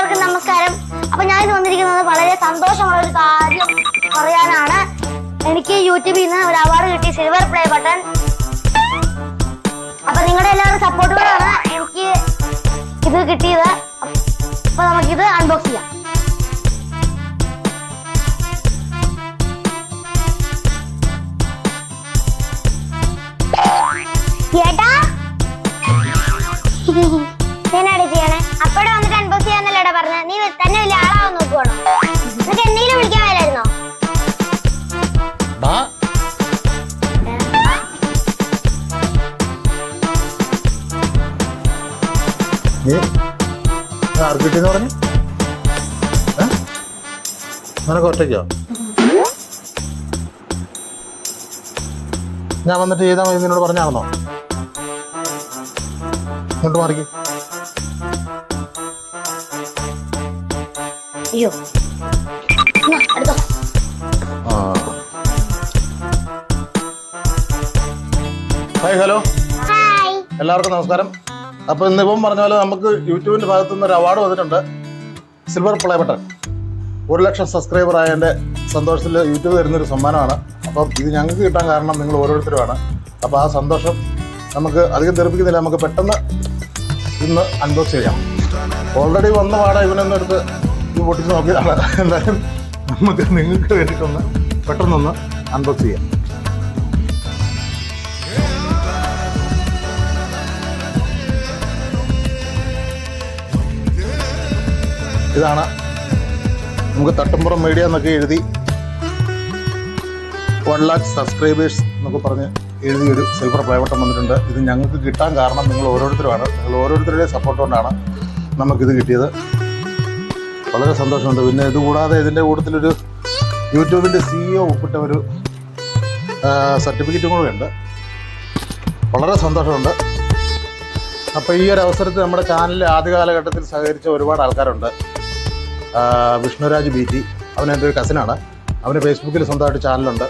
അപ്പൊ ഞാൻ ഇന്ന് വന്നിരിക്കുന്നത് വളരെ സന്തോഷമുള്ള ഒരു കാര്യം പറയാനാണ്. എനിക്ക് യൂട്യൂബിൽ നിന്ന് ഒരു അവാർഡ് കിട്ടി സിൽവർ പ്ലേ ബട്ടൺ അപ്പൊ നിങ്ങളുടെ എല്ലാവരും സപ്പോർട്ടുകളാണ് എനിക്ക് ഇത് കിട്ടിയത്. അപ്പൊ നമുക്കിത് അൺബോക്സ് ചെയ്യാം. ചെയ്യണേ അപ്പടെ വന്നിട്ട് അൺബോക്സ് ചെയ്യാന്നല്ലേടാ പറഞ്ഞ. നീ തന്നെ വലിയ ആളാവാൻ നോക്കുവാണോ? നിനക്ക് എന്തെങ്കിലും വിളിക്കാൻ വരായിരുന്നോ പറഞ്ഞു? നിനക്ക് ഒറ്റയ്ക്കോ? ഞാൻ വന്നിട്ട് ചെയ്താൽ മതി നിന്നോട് പറഞ്ഞാണെന്നോ ഇങ്ങോട്ട് മാറിക്ക്. അയ്യോ. എടുത്തോ ഹായ് ഹലോ. എല്ലാവർക്കും നമസ്കാരം. അപ്പോൾ ഇന്നിപ്പം പറഞ്ഞ പോലെ നമുക്ക് യൂട്യൂബിന്റെ ഭാഗത്തു നിന്ന് ഒരു അവാർഡ് വന്നിട്ടുണ്ട്. സിൽവർ പ്ലേ ബട്ടൺ ഒരു ലക്ഷം സബ്സ്ക്രൈബർ ആയതിന്റെ സന്തോഷത്തിൽ യൂട്യൂബ് തരുന്നൊരു സമ്മാനമാണ്. അപ്പം ഇത് ഞങ്ങൾക്ക് കിട്ടാൻ കാരണം നിങ്ങൾ ഓരോരുത്തരുമാണ്. അപ്പോൾ ആ സന്തോഷം നമുക്ക് അധികം തെറിപ്പിക്കുന്നില്ല. നമുക്ക് പെട്ടെന്ന് ഇന്ന് അൺബോക്സ് ചെയ്യാം. ഓൾറെഡി വന്ന പാടെ ഇവനൊന്നും എടുത്ത് ഇത് പൊട്ടിച്ച് നോക്കിയതാണ് എന്തായാലും നമുക്ക് നിങ്ങൾക്ക് വേണ്ടിയിട്ടൊന്ന് പെട്ടെന്നൊന്ന് അൺബോക്സ് ചെയ്യാം. ഇതാണ് നമുക്ക് തട്ടുംപുറം മീഡിയ എന്നൊക്കെ എഴുതി വൺ ലാക്ക് സബ്സ്ക്രൈബേഴ്സ് എന്നൊക്കെ പറഞ്ഞ് എഴുതിയൊരു സിൽവർ പ്ലൈവട്ടം വന്നിട്ടുണ്ട്. ഇത് ഞങ്ങൾക്ക് കിട്ടാൻ കാരണം നിങ്ങൾ ഓരോരുത്തരുമാണ്. നിങ്ങൾ ഓരോരുത്തരുടെയും സപ്പോർട്ട് കൊണ്ടാണ് നമുക്കിത് കിട്ടിയത്. വളരെ സന്തോഷമുണ്ട്. പിന്നെ ഇതുകൂടാതെ ഇതിന്റെ കൂട്ടത്തിലൊരു യൂട്യൂബിന്റെ സിഇഒ ഒപ്പിട്ട ഒരു സർട്ടിഫിക്കറ്റും കൂടെ ഉണ്ട്. വളരെ സന്തോഷമുണ്ട്. അപ്പോൾ ഈ ഒരു അവസരത്തിൽ നമ്മുടെ ചാനലിൽ ആദ്യ കാലഘട്ടത്തിൽ സഹകരിച്ച ഒരുപാട് ആൾക്കാരുണ്ട്. Vishnuraj B T. അവൻ എന്റെ ഒരു കസിനാണ് അവന് ഫേസ്ബുക്കിൽ സ്വന്തമായിട്ട് ചാനലുണ്ട്.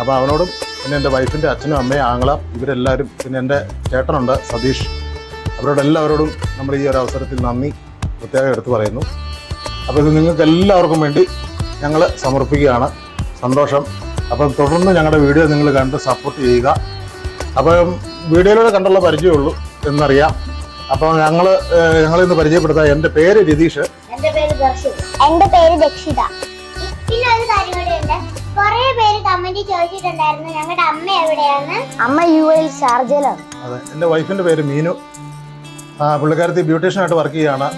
അപ്പോൾ അവനോടും പിന്നെ എന്റെ വൈഫിന്റെ അച്ഛനും അമ്മയും ആങ്ങള ഇവരെല്ലാവരും പിന്നെ എന്റെ ചേട്ടനുണ്ട് സതീഷ്. അവരോടെല്ലാവരോടും നമ്മൾ ഈ ഒരു അവസരത്തിൽ നന്ദി പ്രത്യേകം എടുത്തു പറയുന്നു. അപ്പോൾ ഇത് നിങ്ങൾക്ക് എല്ലാവർക്കും വേണ്ടി ഞങ്ങൾ സമർപ്പിക്കുകയാണ്. സന്തോഷം. അപ്പം തുടർന്ന് ഞങ്ങളുടെ വീഡിയോ നിങ്ങൾ കണ്ട് സപ്പോർട്ട് ചെയ്യുക. അപ്പം വീഡിയോയിലൂടെ കണ്ടുള്ള പരിചയമുള്ളൂ എന്നറിയാം. അപ്പോൾ ഞങ്ങൾ ഇന്ന് പരിചയപ്പെടുത്താം എന്റെ പേര് രതീഷ്. എന്റെ പേര് എന്റെ പേര് ദക്ഷിത. പിന്നെ ഒരു കാര്യം കൂടെ ഉണ്ട്. കുറെ പേര് കമന്റ് ചോദിച്ചിട്ടുണ്ടായിരുന്നു ഞങ്ങളുടെ അമ്മ എവിടെയാണ്? അമ്മ യു എൽ ഷാർജയിലാണ്. അതെ എന്റെ വൈഫിന്റെ പേര് മീനു. ആ, പുള്ളിക്കാരത്തി ബ്യൂട്ടീഷ്യനായിട്ട് വർക്ക് ചെയ്യുകയാണ്.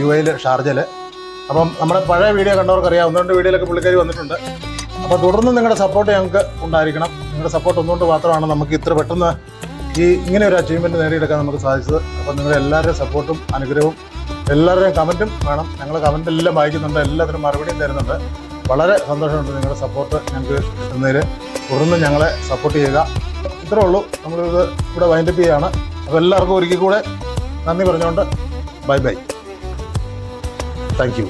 യു എയിൽ ഷാർജയിൽ അപ്പം നമ്മുടെ പഴയ വീഡിയോ കണ്ടവർക്കറിയാം. ഒന്ന് രണ്ട് വീഡിയോയിലൊക്കെ പുള്ളിക്കാരി വന്നിട്ടുണ്ട്. അപ്പോൾ തുടർന്ന് നിങ്ങളുടെ സപ്പോർട്ട് ഞങ്ങൾക്ക് ഉണ്ടായിരിക്കണം. നിങ്ങളുടെ സപ്പോർട്ട് ഒന്നുകൊണ്ട് മാത്രമാണ് നമുക്ക് ഇത്ര പെട്ടെന്ന് ഈ ഇങ്ങനെ ഒരു അച്ചീവ്മെന്റ് നേടിയെടുക്കാൻ നമുക്ക് സാധിച്ചത്. അപ്പോൾ നിങ്ങളുടെ എല്ലാവരുടെയും സപ്പോർട്ടും അനുഗ്രഹവും എല്ലാവരുടെയും കമന്റും വേണം. ഞങ്ങൾ കമന്റ് എല്ലാം വായിക്കുന്നുണ്ട്. എല്ലാത്തിനും മറുപടിയും തരുന്നുണ്ട്. വളരെ സന്തോഷമുണ്ട് നിങ്ങളുടെ സപ്പോർട്ട് ഞങ്ങൾക്ക് കിട്ടുന്നതിൽ തുടർന്ന് ഞങ്ങളെ സപ്പോർട്ട് ചെയ്യുക. ഇത്രേ ഉള്ളൂ. നമ്മളിത് ഇവിടെ വൈൻഡപ്പ് ചെയ്യുകയാണ് അപ്പോൾ എല്ലാവർക്കും ഒരിക്കൽ കൂടെ നന്ദി പറഞ്ഞുകൊണ്ട് ബൈ ബൈ. Thank you